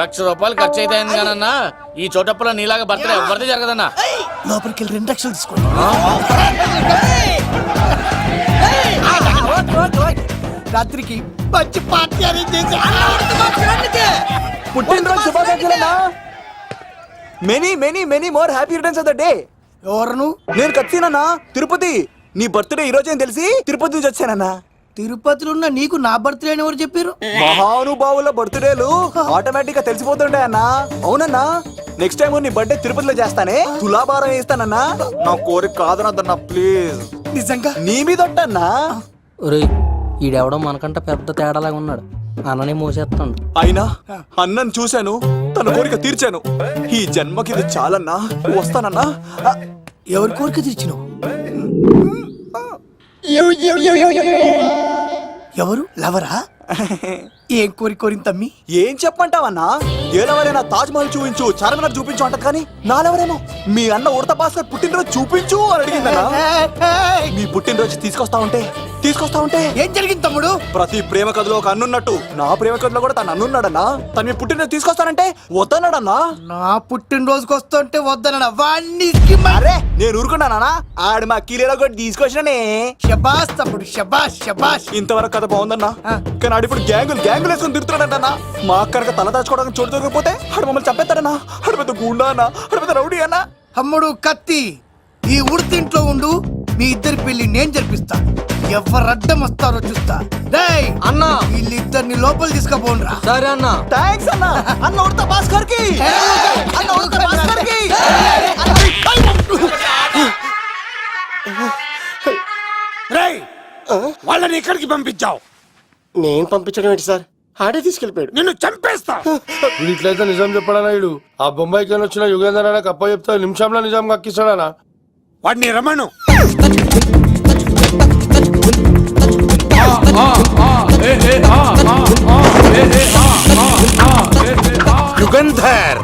లక్ష రూపాయలు ఖర్చు అయితే అయింది కానన్నా ఈ చోటప్పులో నీలాగా బర్త్డే ఎవరిది జరగదన్నా? లోపలికి వెళ్ళి రెండు లక్షలు తీసుకోండి. రాత్రికి మంచి పార్టీ అరేంజ్ చేసి పుట్టినరోజు శుభాకాంక్షలన్నా many many many more happy returns of the day ఎవరు నేను కత్తినన్నా తిరుపతి నీ బర్త్డే ఈ రోజే అని తెలిసి తిరుపతి నుంచి వచ్చానన్నా. తిరుపతిలో ఉన్న నీకు నా బర్త్డే అని ఎవరు చెప్పారు? మహానుభావుల బర్త్డేలు ఆటోమేటిక్గా తెలిసిపోతుంటాయి అన్నా. అవునన్నా. నెక్స్ట్ టైం నీ బర్త్డే తిరుపతిలో చేస్తానే. తులాభారం వేస్తానన్నా నా కోరిక కాదనద్దన్నా ప్లీజ్ నిజంగా? నీ మీద ఒట్టన్నా ఒరేయ్ ఈడెవడో మనకంట పెద్ద తేడాలాగా ఉన్నాడు. అన్ననే మోసేస్తాడు అయినా అన్నను చూశాను తన కోరిక తీర్చాను. ఈ జన్మకి ఇది చాలన్నా వస్తానన్నా. ఎవరి కోరిక తీర్చినావు? ఎవరు? లవరా? ఏం కోరి కోరింది తమ్మి? ఏం చెప్పంటావన్నా ఏలెవరైనా తాజ్ మహల్ చూపించు చార్మినార్ చూపించు అంటది కానీ నాలెవరేమో? మీ అన్న ఉడత భాస్కర్ పుట్టినరోజు చూపించు అని అడిగిందన్నా. మీ పుట్టినరోజు తీసుకొస్తా ఉంటే తీసుకొస్తా ఉంటే? ఏం జరిగింది తమ్ముడు? ప్రతి ప్రేమ కథలో ఒక అన్నున్నట్టు. నా ప్రేమ కథలో కూడా తను అన్నున్నాడన్నా? తను మీ పుట్టినరోజు తీసుకొస్తానంటే వద్దన్నాడన్నా? నా పుట్టినరోజుకి వస్తుంటే వద్దన వాణ్ణి అరే నేను ఊరుకున్నానా ఆడు మా కీలేలో కూడా తీసుకొచ్చిననే. షబాష్ తమ్ముడు షబాష్ షబాష్ ఇంతవరకు కథ బాగుందన్నా. కానీ ఆడు ఇప్పుడు గ్యాంగులు గ్యాంగులు వేసుకొని తిరుగుతున్నాడన్నా మా అక్కడికి తల దాచుకోవడానికి చోటు దొరికిపోతే ఆడు మమ్మల్ని చంపేస్తాడన్నా. ఆడు పెద్ద గుండా అన్నా. ఆడు పెద్ద రౌడీ అన్నా. తమ్ముడు కత్తి ఈ ఉడితింట్లో ఉండు. మీ ఇద్దరి పెళ్ళి నేను జరిపిస్తా ఎవరు అడ్డం వస్తారో చూస్తా డేయ్ అన్నా వీళ్ళిద్దరిని లోపల తీసుకుపోండ్రా సరే అన్నా థ్యాంక్స్ అన్న అన్న ఉడత భాస్కర్కి అన్న ఉడత భాస్కర్కి రేయ్ వాళ్ళని ఎక్కడికి పంపించావు నేను పంపించడం ఏంటి సార్ ఆడే తీసుకెళ్ళిపోయాడు నిన్ను చంపేస్తా వీడు ఇట్లయితే నిజం చెప్పడానా వీడు ఆ బొంబాయికి వచ్చిన యుగేందర్ అన్న కప్ప చెప్తే నిమిషంలో నిజం కక్కిస్తాడానా వాడిని రమణు యుగంధర్.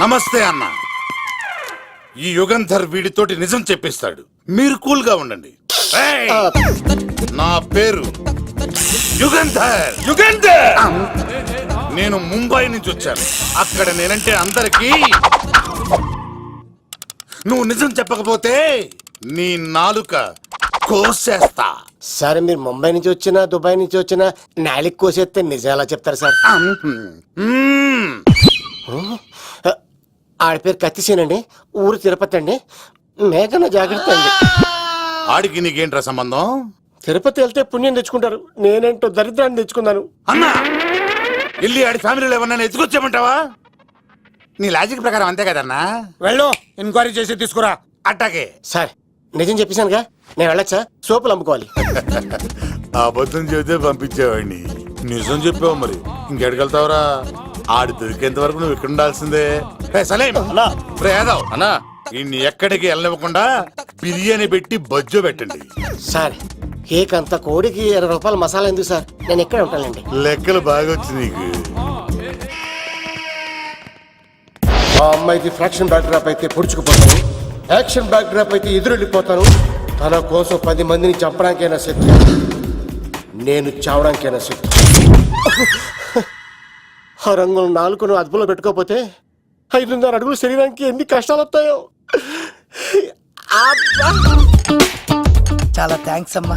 నమస్తే అన్న. ఈ యుగంధర్ వీడితోటి నిజం చెప్పిస్తాడు. మీరు కూల్గా ఉండండి! నా పేరు యుగంధర్. యుగంధర్! నేను ముంబై నుంచి వచ్చాను. అక్కడ నేనంటే అందరికీ నువ్వు నిజం చెప్పకపోతే నీ నాలుక కోసేస్తా. సార్ మీరు ముంబై నుంచి వచ్చినా దుబాయ్ నుంచి వచ్చినా నాలిక్ కోసేస్తే నిజం ఎలా చెప్తారు సార్. ఆడ పేరు కత్తిసేనండి ఊరు తిరుపతి అండి. మేఘన జాగ్రత్త అండి. ఆడికి నీకేంట్రా సంబంధం? తిరుపతి వెళ్తే పుణ్యం తెచ్చుకుంటారు. నేనేంటో దరిద్రాన్ని తెచ్చుకున్నాను అన్నా! వెళ్ళి ఆడి ఫ్యామిలీలో ఎవరన్నా ఎత్తుకొచ్చామంటావా నీ లాజిక్ ప్రకారం అంతే కదన్నా? వెళ్ళు ఎంక్వైరీ చేసి తీసుకురా. అట్టాకే. సార్ నిజం చెప్పేశానుగా? నేను వెళ్ళొచ్చా? సోపులు అమ్ముకోవాలి. అబద్ధం చెబితే పంపించేవాడిని. నిజం చెప్పావు మరి. ఇంకెడగలుగుతావురా ఆడి దొరికేంత వరకు నువ్వు ఇక్కడ ఉండాల్సిందే. సలేం! యాదవ్! అన్నా. ఇన్ని ఎక్కడికి వెళ్ళనివ్వకుండా బిర్యానీ పెట్టి బజ్జో పెట్టండి. సార్ కేక్ అంత కోడికి ఇరవై రూపాయల మసాలా ఎందుకు సార్? నేను ఎక్కడ ఉంటానండి లెక్కలు బాగా వచ్చి నీకు. మా అమ్మాయిది ఫ్రాక్షన్ బ్యాక్ డ్రాప్ అయితే పొడుచుకుపోతాను యాక్షన్ బ్యాక్ డ్రాప్ అయితే ఎదురెళ్ళిపోతాను తన కోసం పది మందిని చంపడానికైనా సిద్ధం నేను చావడానికైనా సిద్ధం ఆ రంగులు నాలుగును అదుపులో పెట్టుకోకపోతే ఐదున్నర అడుగులు శరీరానికి ఎన్ని కష్టాలు వస్తాయో అబ్బా! చాలా థ్యాంక్స్ అమ్మా.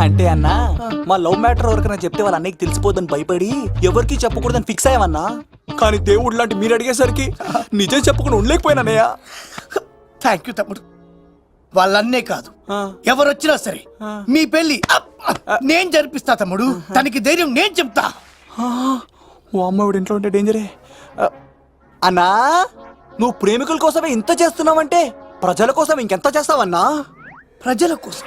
అంటే అన్నా మా లవ్ మ్యాటర్ ఎవరికైనా చెప్తే వాళ్ళ అన్నయ్యకి తెలిసిపోదని భయపడి ఎవరికి చెప్పకూడదని ఫిక్స్ అయ్యామన్నా కానీ దేవుడు లాంటి మీరు అడిగేసరికి నిజం చెప్పకుండా ఉండలేకపోయినానయ్యా థ్యాంక్ యూ తమ్ముడు. వాళ్ళన్నే కాదు. ఎవరు వచ్చినా సరే మీ పెళ్ళి! నేను జరిపిస్తా తమ్ముడు. తనకి ధైర్యం నేను చెప్తా. ఓ అమ్మాయిడు ఇంట్లో ఉంటే డేంజరే అన్నా నువ్వు ప్రేమికుల కోసమే ఇంత చేస్తున్నావంటే ప్రజల కోసం ఇంకెంత చేస్తావన్నా? ప్రజల కోసం.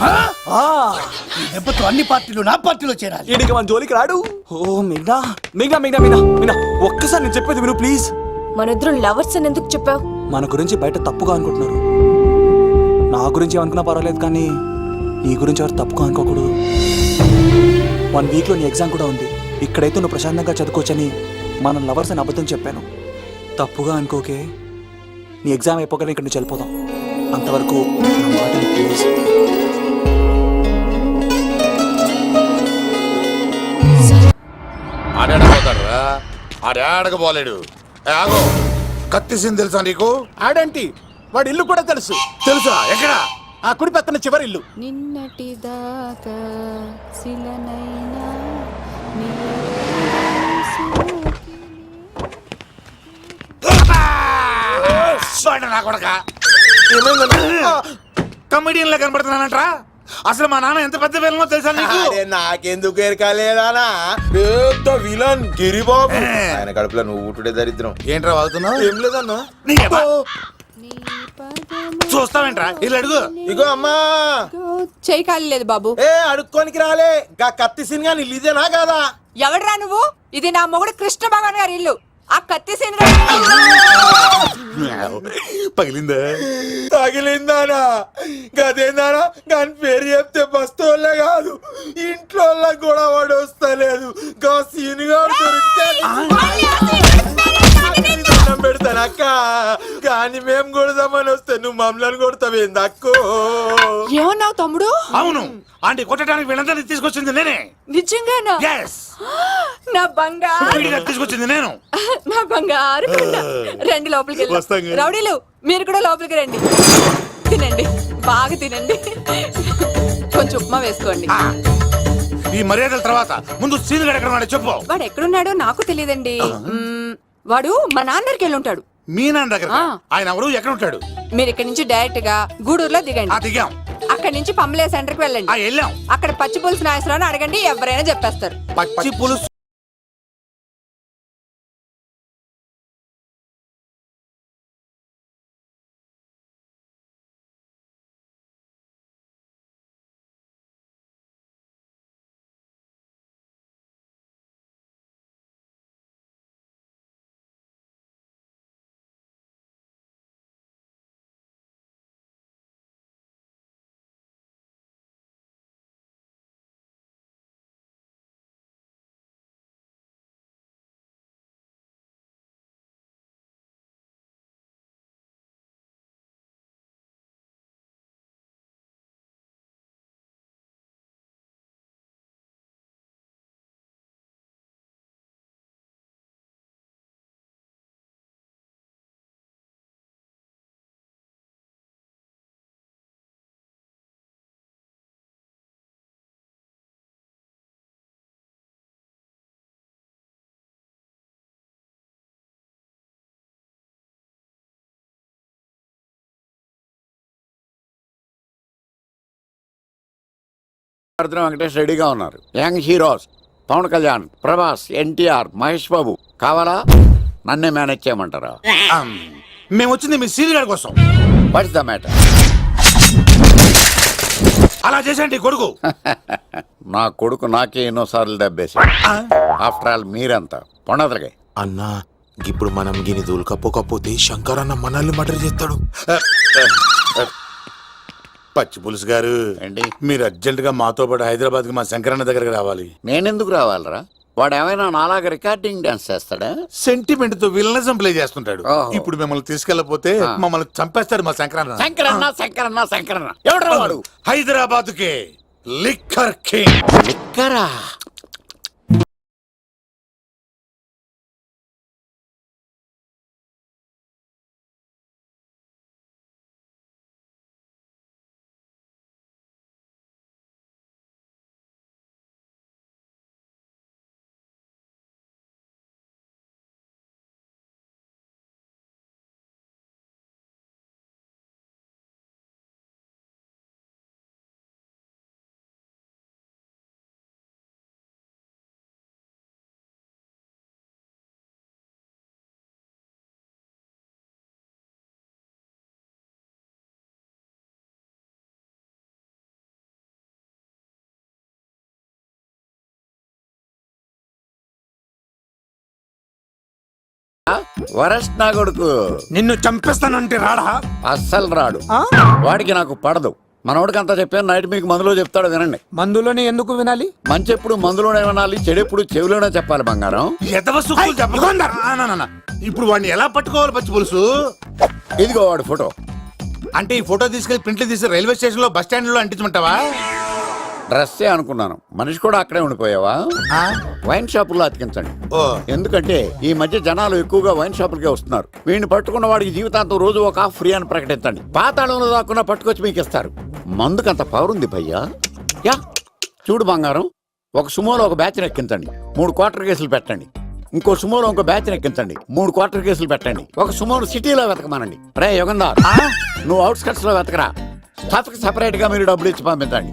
ఈ దెబ్బతో అన్ని పార్టీలు నా పార్టీలో చేరాలి. ఈడికి మన జోలికి రాడు. ఓ మిగ్నా మిగ్నా మిగ్నా మిగ్నా మిగ్నా ఒక్కసారి నేను చెప్పేది విను ప్లీజ్. మనిద్దరం లవర్స్ అని ఎందుకు చెప్పావు? మన గురించి బయట తప్పుగా అనుకుంటున్నారు. నా గురించి ఏమనుకున్నా పర్వాలేదు కానీ నీ గురించి ఎవరు తప్పుగా అనుకోకూడదు. వన్ వీక్లో నీ ఎగ్జామ్ కూడా ఉంది. ఇక్కడైతే నువ్వు ప్రశాంతంగా చదువుకోవచ్చని మనం లవర్స్ అని అబద్ధం చెప్పాను. తప్పుగా అనుకోకే నీ ఎగ్జామ్ అయిపోగానే ఇక్కడ నుంచి వెళ్ళిపోదాం. అంతవరకు ప్లీజ్. ఆడాడకపోలేడు ఏ, ఆగో. కత్తిసింది తెలుసా నీకు? ఆడంటి? వాడి ఇల్లు కూడా తెలుసు. తెలుసా? ఎక్కడ? ఆ కుడి పక్కన చివరి ఇల్లు. నిన్నటి దాకా శిలనైనా వాడు నా కొడక. కమెడియన్ లా కనబడుతున్నానంట్రా అసలు మా నాన్న ఎంత పెద్ద విలనో తెలుసా నీకు? నాకెందుకు ఎరకాలేదానా పెద్ద విలన్ గిరిబాబు. ఆయన కడుపులో నువ్వు ఊటుడే దరిద్రం. ఏంట్రా వాగుతున్నావు? ఏం లేదన్నా? నీ అబ్బా. చూస్తావేంట్రా? ఇల్లు అడుగు. ఇగో అమ్మా. చేయి ఖాళీ లేదు బాబు. ఏ అడుక్కోనికి రాలే. గా కత్తి సినిమా నీళ్ళు ఇదేనా కాదా? ఎవడ్రా నువ్వు? ఇది నా మొగుడు కృష్ణ భగవాన్ గారి ఇల్లు. ఆ కత్తి పగిలిందా? తగిలిందానా గదేందానా? దాని పేరు చెప్తే బస్తోళ్ళే కాదు. ఇంట్లో కూడా వాడు వస్తలేదు. గా పెడతాను అక్క. కానీ మేము కొడదామని వస్తే నువ్వు మమ్మల్ని కొడతావేంది అక్కో? ఏమన్నావు తమ్ముడు? అవును. ఆంటీ కొట్టడానికి వీళ్ళందరినీ తీసుకొచ్చింది నేనే. నిజంగానా? ఎస్ నా బంగారు. తీసుకొచ్చింది నేను. నా బంగారు. రండి లోపలికి కానీ. రౌడీలు మీరు కూడా లోపలికి రండి. తినండి. బాగా తినండి. కొంచెం ఉప్మా వేసుకోండి. ఈ మర్యాదల తర్వాత ముందు సీన్ ఎక్కడ ఉన్నాడో చెప్పు. వాడు ఎక్కడున్నాడో నాకు తెలియదండి. వాడు మా నాన్న దగ్గరికి వెళ్ళి ఉంటాడు. మీ నాన్న దగ్గర. ఆయన ఎవరు? ఎక్కడ ఉంటాడు? మీరు ఇక్కడ నుంచి డైరెక్ట్గా గూడూరులో ఆ దిగండి దిగాం. అక్కడ నుంచి పంబలే సెంటర్కి వెళ్ళండి వెళ్ళాం. అక్కడ పచ్చి పులుసు నాయసరావు అడగండి ఎవరైనా చెప్పేస్తారు. పచ్చి పులుసు అర్జున వెంకటేష్ రెడీగా ఉన్నారు. యంగ్ హీరోస్ పవన్ కళ్యాణ్ ప్రభాస్ ఎన్టీఆర్ మహేష్ బాబు కావాలా? నన్నే మేనేజ్ చేయమంటారా? మేము వచ్చింది మీ సీన్ గడ కోసం. వాట్స్ ద మ్యాటర్ అలా చేసేయండి కొడుకు. నా కొడుకు నాకే ఎన్నోసార్లు దెబ్బేసి ఆఫ్టర్ ఆల్ మీరంతా? పొండదలకే. అన్నా ఇప్పుడు మనం గిని దూలకపోకపోతే శంకర్ అన్న మనల్ని మర్డర్ చేస్తాడు. పచ్చి పులుసు గారు. ఏంటి? మీరు అర్జెంట్గా మాతో పాటు హైదరాబాద్కి మా శంకరన్న దగ్గరకు రావాలి. నేనెందుకు రావాలరా? వాడు ఏమైనా నాలాగా రికార్డింగ్ డాన్స్ చేస్తాడా? సెంటిమెంట్తో విలనిజం ప్లే చేస్తుంటాడు. ఓహో. ఇప్పుడు మిమ్మల్ని తీసుకెళ్ళపోతే ఆ. మమ్మల్ని చంపేస్తాడు మా శంకరన్న. శంకరన్న శంకరన్న శంకరన్న. ఎవడరా వాడు? హైదరాబాద్ కే లిక్కర్ కింగ్. లిక్కరా? వరస్ట్ నా కొడుకు. నిన్ను చంపేస్తానంటే రాడా? అస్సలు రాడు. వాడికి నాకు పడదు. మనోడికి అంతా చెప్పాను నైట్ మీకు మందులో చెప్తాడు వినండి. మందులోనే ఎందుకు వినాలి? మంచి ఎప్పుడు మందులోనే వినాలి చెడు ఎప్పుడు చెవిలోనే చెప్పాలి బంగారం. ఇప్పుడు వాడిని ఎలా పట్టుకోవాలి పచ్చి పులుసు? ఇదిగో వాడు ఫోటో. అంటే ఈ ఫోటో తీసుకెళ్ళి ప్రింట్లు తీసి రైల్వే స్టేషన్లో బస్ స్టాండ్లో అంటించమంటావా? డ్రెస్సే అనుకున్నాను. మనిషి కూడా అక్కడే ఉండిపోయావా? వైన్ షాపుల్లో అతికించండి. ఎందుకంటే ఈ మధ్య జనాలు ఎక్కువగా వైన్ షాపులకే వస్తున్నారు. వీడిని పట్టుకున్న వాడికి జీవితాంతం రోజు ఒక ఆఫ్ ఫ్రీ అని ప్రకటించండి. పాతాళంలో దాక్కున్నా పట్టుకొచ్చి మీకు ఇస్తారు. మందుకంత పవర్ ఉంది భయ్యా. యా చూడు బంగారం. ఒక సుమోలో ఒక బ్యాచ్ ఎక్కించండి. మూడు క్వార్టర్ కేసులు పెట్టండి. ఇంకో సుమోలో ఇంకో బ్యాచ్ ఎక్కించండి. మూడు క్వార్టర్ కేసులు పెట్టండి. ఒక సుమోను సిటీలో వెతకమానండి. రే యుగంధర్. నువ్వు అవుట్స్కట్స్లో వెతకరా. స్టాఫ్కి సెపరేట్గా మీరు డబ్బులు ఇచ్చి పంపించండి.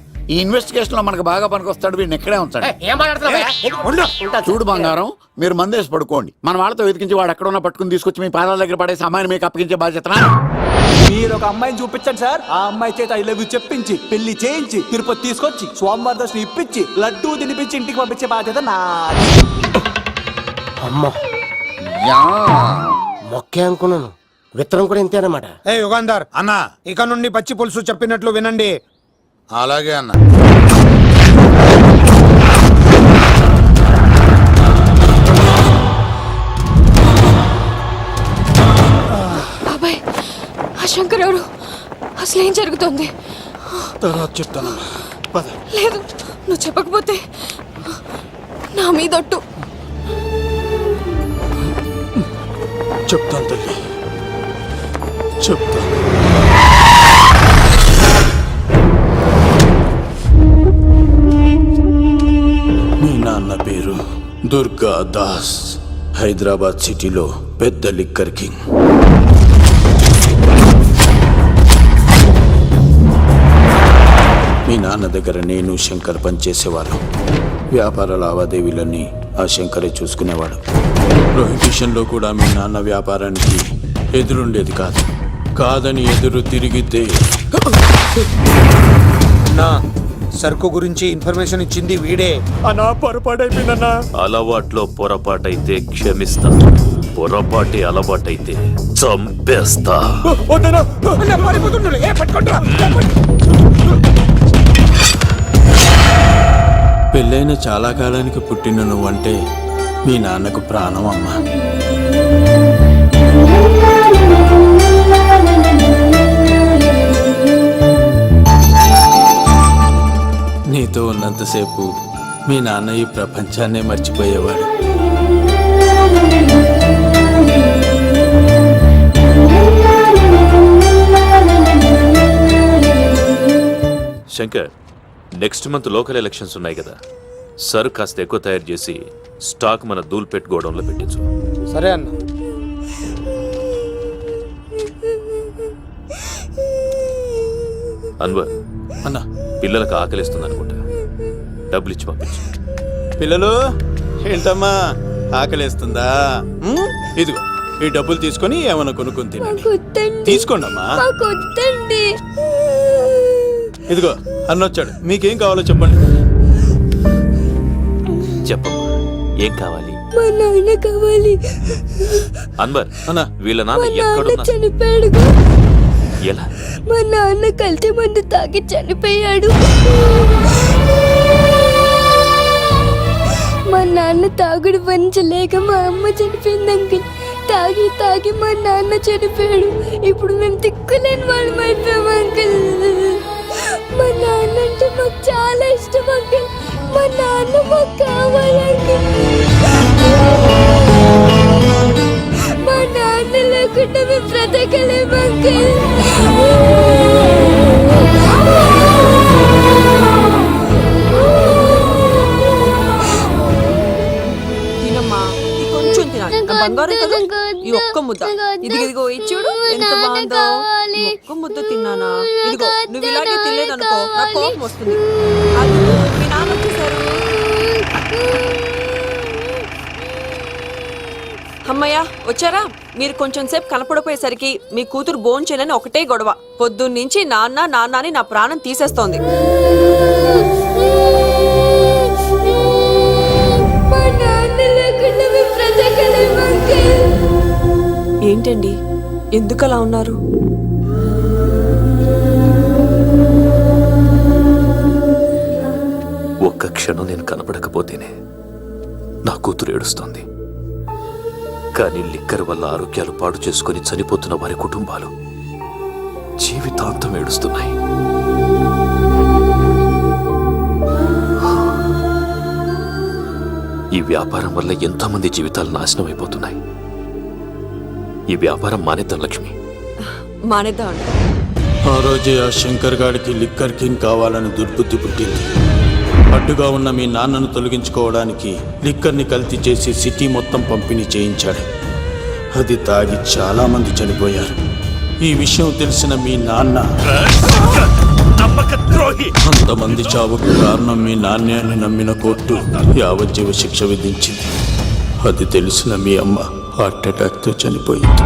ఈ ఇన్వెస్టిగేషన్లో మనకు బాగా పనికొస్తాడు వీడిని ఇక్కడే ఉంచండి. ఏం మాట్లాడుతున్నావు చూడు బంగారం మీరు మందేసి పడుకోండి. మన వాళ్ళతో వెతికించి వాడు ఎక్కడ ఉన్నా పట్టుకుని తీసుకొచ్చి మీ పాదాల దగ్గర పడేసి అమ్మాయిని మీకు అప్పగించే బాధ్యతనా మీరు ఒక అమ్మాయిని చూపించండి సార్. ఆ అమ్మాయి చేత ఐ లవ్ యూ చెప్పించి పెళ్ళి చేయించి తిరుపతి తీసుకొచ్చి స్వామివారి దర్శనం ఇప్పించి లడ్డూ తినిపించి ఇంటికి పంపించే బాధ్యత నా. అమ్మో. యా. మొక్కే అనుకున్నాను. విత్తనం కూడా ఇంతే అన్నమాట. ఏ యుగాంధర్ అన్నా ఇక నుండి పచ్చి పులుసు చెప్పినట్లు వినండి. అలాగే అన్న. బాబాయ్ ఆ శంకర్ ఎవరు? అసలు ఏం జరుగుతుంది? తర్వాత చెప్తాను లేదు నువ్వు చెప్పకపోతే నా మీదొట్టు చెప్తాను తల్లి. చెప్తాను. దుర్గా దాస్ హైదరాబాద్ సిటీలో పెద్ద లిక్కర్ కింగ్. మీ నాన్న దగ్గర నేను శంకర్ పనిచేసేవాళ్ళం. వ్యాపార లావాదేవీలన్నీ ఆ శంకరే చూసుకునేవాడు. ప్రొహిబిషన్లో కూడా మీ నాన్న వ్యాపారానికి ఎదురుండేది కాదు. కాదని ఎదురు తిరిగితే నా సరుకు గురించి ఇన్ఫర్మేషన్ ఇచ్చింది వీడే. అనా పొరపాటైపోయిందన్నా. అలవాట్లో పొరపాటైతే క్షమిస్తా. పొరపాటి అలవాటైతే చంపేస్తా. వద్దనా ఏ పెళ్ళైన చాలా కాలానికి పుట్టిన నువ్వంటే మీ నాన్నకు ప్రాణం అమ్మా. నీతో ఉన్నంతసేపు మీ నాన్న ఈ ప్రపంచాన్నే మర్చిపోయేవాడు. Shankar next month local elections ఉన్నాయి కదా. సర్ కాస్త ఎక్కువ తయారు చేసి స్టాక్ మన దూల్పేట్ గోడౌన్లో పెట్టించు. సరే అన్న. అన్వర్ అన్నా. పిల్లలకు ఆకలిస్తుంది అనుకుంటా డబ్బులు ఇచ్చి పంపించు. పిల్లలు ఏంటమ్మా? ఆకలేస్తుందా? ఉమ్, ఇదిగో ఈ డబ్బులు తీసుకొని ఏమైనా కొనుక్కొని తినండి. తీసుకోండి అమ్మా కొద్దండి ఇదిగో అన్నొచ్చాడు. మీకేం కావాలో చెప్పండి. చెప్పమ్మా ఏం కావాలి? మా నాన్న కావాలి. అన్వర్ అన్నా. వీళ్ళ నాన్న ఎక్కడున్నా చనిపోయాడు ఎలా? మా నాన్న కల్తీ మందు తాగి చనిపోయాడు. మా నాన్న తాగుడు భరించలేక మా అమ్మ చనిపోయింది అంకుల్ తాగి తాగి మా నాన్న చనిపోయాడు. ఇప్పుడు మేము తిక్కులేని వాళ్ళం అయిపోయాం అంకుల్. మా నాన్న అంటే మాకు చాలా ఇష్టం అంకుల్. మా నాన్న మాకు కావాలి అంకుల్ మా నాన్న లేకుండా మేము బ్రతకలేము అంకుల్. బంగారం కదా? ఈ ఒక్క ముద్ద. ఇది ఇదిగో ఇచ్చుడు ఎంత బాగుందో. ఒక్క ముద్ద తిన్నానా? ఇదిగో నువ్వు ఇలాగే తినలేదనుకో నాకు కోపం వస్తుంది. అది మీ నాన్న వచ్చేసారు. అమ్మయ్య వచ్చారా? మీరు కొంచెం సేపు కనపడపోయేసరికి మీ కూతురు బోన్ చేయలేని ఒకటే గొడవ. పొద్దున్నుంచి నాన్న నాన్న అని నా ప్రాణం తీసేస్తోంది. ఏంటండి? ఎందుకు అలా ఉన్నారు? ఒక్క క్షణం నేను కనపడకపోతేనే నా కూతురు ఏడుస్తోంది. కానీ లిక్కర్ వల్ల ఆరోగ్యాలు పాడు చేసుకొని చనిపోతున్న వారి కుటుంబాలు జీవితాంతం ఏడుస్తున్నాయి. ఈ వ్యాపారం వల్ల ఎంతోమంది జీవితాలు నాశనం అయిపోతున్నాయి ఈ వ్యాపారం మానేద్దాం లక్ష్మి. మానేద్దామండి ఆ రోజే ఆ శంకర్ గాడికి లిక్కర్ కింగ్ కావాలని దుర్బుద్ధి పుట్టింది. అడ్డుగా ఉన్న మీ నాన్నను తొలగించుకోవడానికి లిక్కర్ని కల్తీ చేసి సిటీ మొత్తం పంపిణీ చేయించాడు. అది తాగి చాలా మంది చనిపోయారు. ఈ విషయం తెలిసిన మీ నాన్న అంతమంది చావుకు కారణం మీ నాణ్యాన్ని నమ్మిన కోర్టు యావజ్జీవ శిక్ష విధించింది. అది తెలిసిన మీ అమ్మ. హార్ట్ అటాక్తో చనిపోయింది.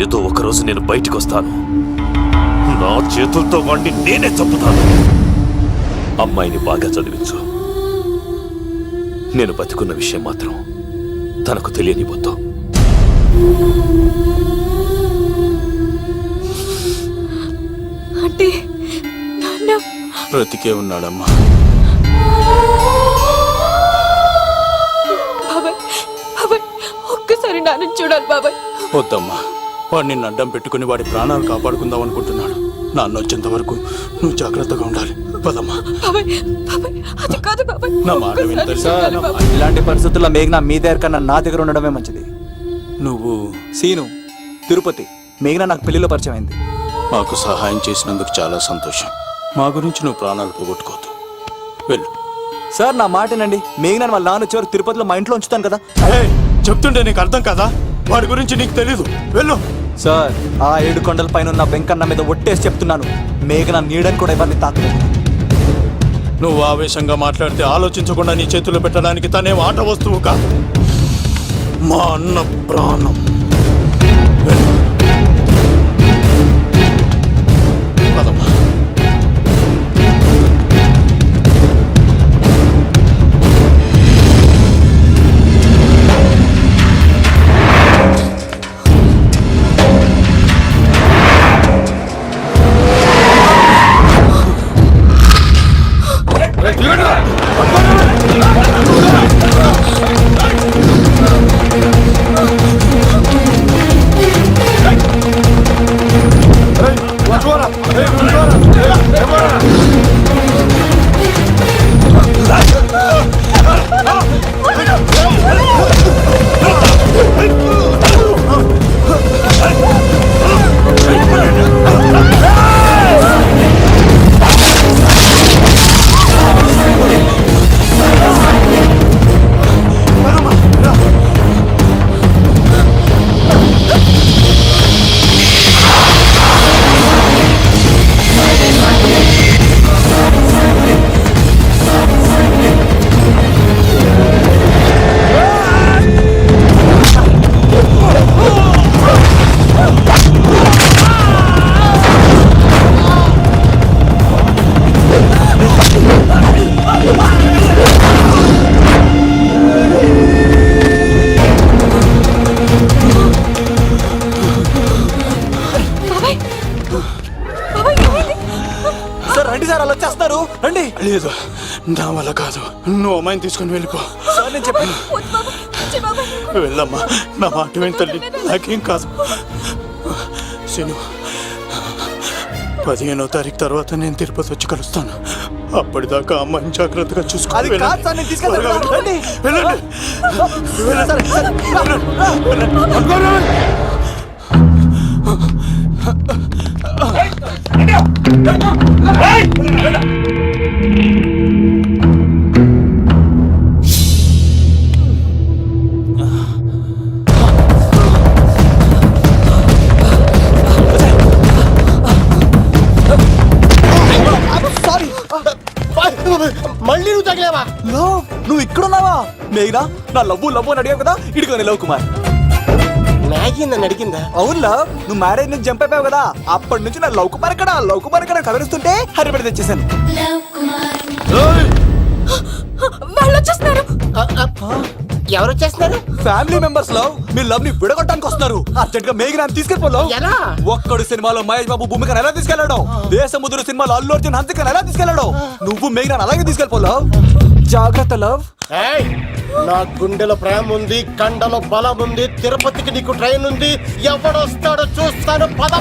ఏదో ఒక రోజు నేను బయటికి వస్తాను నా చేతులతో వాడిని నేనే చంపుతాను. అమ్మాయిని బాగా చదివించు. నేను బతికున్న విషయం మాత్రం తనకు తెలియనిపోతాం అంటే నాన్న. బ్రతికే ఉన్నాడమ్మా. నాన్న చూడాలి బాబాయ్. వద్దమ్మా. వాడు నిన్ను అడ్డం పెట్టుకుని వాడి ప్రాణాలు కాపాడుకుందాం అనుకుంటున్నాడు. నాన్న వచ్చేంత వరకు నువ్వు జాగ్రత్తగా ఉండాలి. పదమ్మా. బాబాయ్ బాబాయ్ అది కాదు బాబాయ్. నా మాట. ఇలాంటి పరిస్థితుల్లో మేఘన మీ దగ్గర కన్నా నా దగ్గర ఉండడమే మంచిది. నువ్వు సీను తిరుపతి. మేఘన నాకు పెళ్ళిలో పరిచయం అయింది. మాకు సహాయం చేసినందుకు చాలా సంతోషం. మా గురించి నువ్వు ప్రాణాలు పోగొట్టుకోవద్దు. వెళ్ళు. సార్ నా మాటనండి మేఘన వాళ్ళ నాన్న వచ్చేవారు తిరుపతిలో మా ఇంట్లో ఉంచుతాను కదా. చెప్తుంటే నీకు అర్థం కదా? వాడి గురించి నీకు తెలీదు. వెళ్ళు. సార్ ఆ ఏడు కొండల పైన ఉన్న వెంకన్న మీద ఒట్టేసి చెప్తున్నాను. మేఘన నీడని కూడా ఎవరిని తాకలేదు. నువ్వు ఆవేశంగా మాట్లాడితే ఆలోచించకుండా నీ చేతులు పెట్టడానికి తనే ఆట వస్తువు కాదు మా అన్న ప్రాణం. బాబాయ్ అమ్మాయిని తీసుకుని వెళ్ళిపో. వెళ్ళమ్మా. నా మాట విని తల్లి. నాకేం కాదు. శను పదిహేనో తారీఖు తర్వాత నేను తిరుపతి వచ్చి కలుస్తాను. అప్పటిదాకా అమ్మాయిని జాగ్రత్తగా చూసుకో అది కాదు సార్ నేను తీసుకెళ్తాను రండి వెళ్ళండి. మళ్ళీ నువ్వు తగిలేవా? లవ్ నువ్వు ఇక్కడున్నావా? మేఘనా నా లవ్వు లవ్వు అని అడిగావు కదా ఇడిగా లవ్ కుమార్. మ్యాగీ నన్ను అడిగిందా? అవును లవ్ నువ్వు మ్యారేజ్ నుంచి జంప్ అయిపోయావు కదా అప్పటి నుంచి నా లవ్ కుమార్ ఎక్కడ లవ్ కుమార్ ఎక్కడ కలరిస్తుంటే హరిపడి తెచ్చేసాను వాళ్ళు వచ్చేస్తున్నారు. ఎవరు వచ్చేస్తున్నారు? ఫ్యామిలీ మెంబర్స్ లవ్ మీ లవ్ని విడగొట్టడానికి వస్తున్నారు. అర్జెంట్గా మేఘనా తీసుకెళ్ళిపోలో ఎలా? ఒక్కడు సినిమాలో మహేష్ బాబు భూమికను ఎలా తీసుకెళ్ళాడు? దేశముద్రు సినిమాలో అల్లు అర్జున్ హంసికను ఎలా తీసుకెళ్ళాడు? నువ్వు మేఘనా అలాగే తీసుకెళ్ళిపోలో జాగ్రత్త లవ్ నా గుండెలో ప్రేమ ఉంది కండలో బలం ఉంది తిరుపతికి నీకు ట్రైన్ ఉంది. ఎవడొస్తాడో చూస్తాను. పద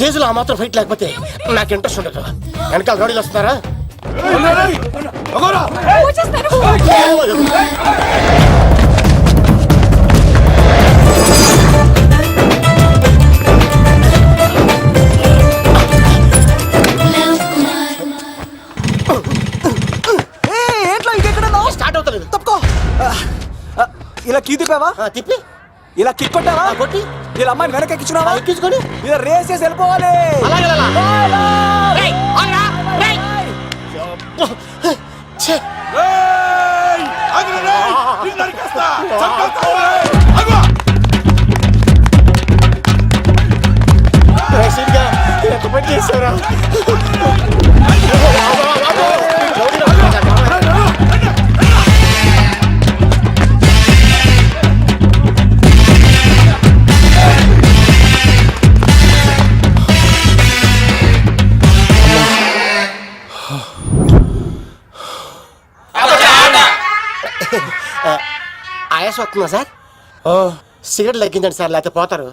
చేతులు ఆ మాత్రం ఫైట్ లేకపోతే నాకు ఇంట్రెస్ట్ ఉండదు. వెనకాల గాడీలు వస్తున్నారా? స్టార్ట్ అవుతలేదు. తప్పుకో. ఇలా కీ తిప్పావా? తిప్పి. ఇలా కిక్ కొట్టావా? కొట్టి. ఇలా అమ్మాయిని వెనక ఎక్కించున్నావా ఎక్కించుకొని. ఇలా రేస్ చేసి వెళ్ళిపోవాలి. అలాగే వస్తుందా సార్? సిగరెట్ లెక్కించండి సార్ లేకపోతే పోతారు.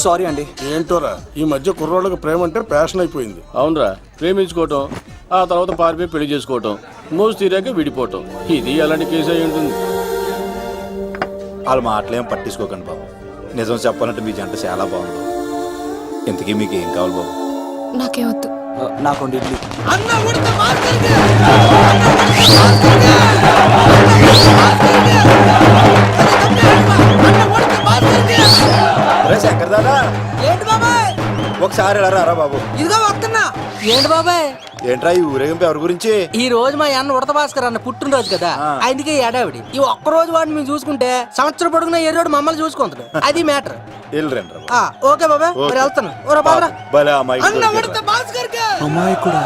సారీ అండి. ఏంటోరా ఈ మధ్య కుర్రోళ్ళకి ప్రేమ అంటే ప్యాషన్ అయిపోయింది. అవునరా ప్రేమించుకోవటం ఆ తర్వాత పారిపోయి పెళ్ళి చేసుకోవటం మోజు తీరాక విడిపోవటం ఇది అలాంటి కేసు అయి ఉంటుంది? వాళ్ళ మాటలేం పట్టించుకోకండి బాబు. నిజం చెప్పాలంటే మీ జంట చాలా బాగుంది. ఇంతకీ మీకు ఏం కావాలి బాబు? నాకేవద్దు నాకు ఇడ్లీ శంకర్ దాదా ఏంటి బాబాయ్ ఒకసారి ఇలా రారా బాబు ఇదిగో వస్తున్నా ఏంటి బాబాయ్ ఏంట్రా ఈ ఊరేగింపు ఎవరి గురించి? ఈ రోజు మా అన్న ఉడత భాస్కర్ అన్న పుట్టినరోజు కదా. అందుకే ఈ ఏడావిడి ఈ ఒక్క రోజు వాడిని మేము చూసుకుంటే సంవత్సరం పొడుగున ఎర్రోడు మమ్మల్ని చూసుకుంటాడు. అది మ్యాటర్. బాబు. ఆ ఓకే బాబాయ్ మరి వెళ్తాను. ఓరా అమ్మాయి కూడా.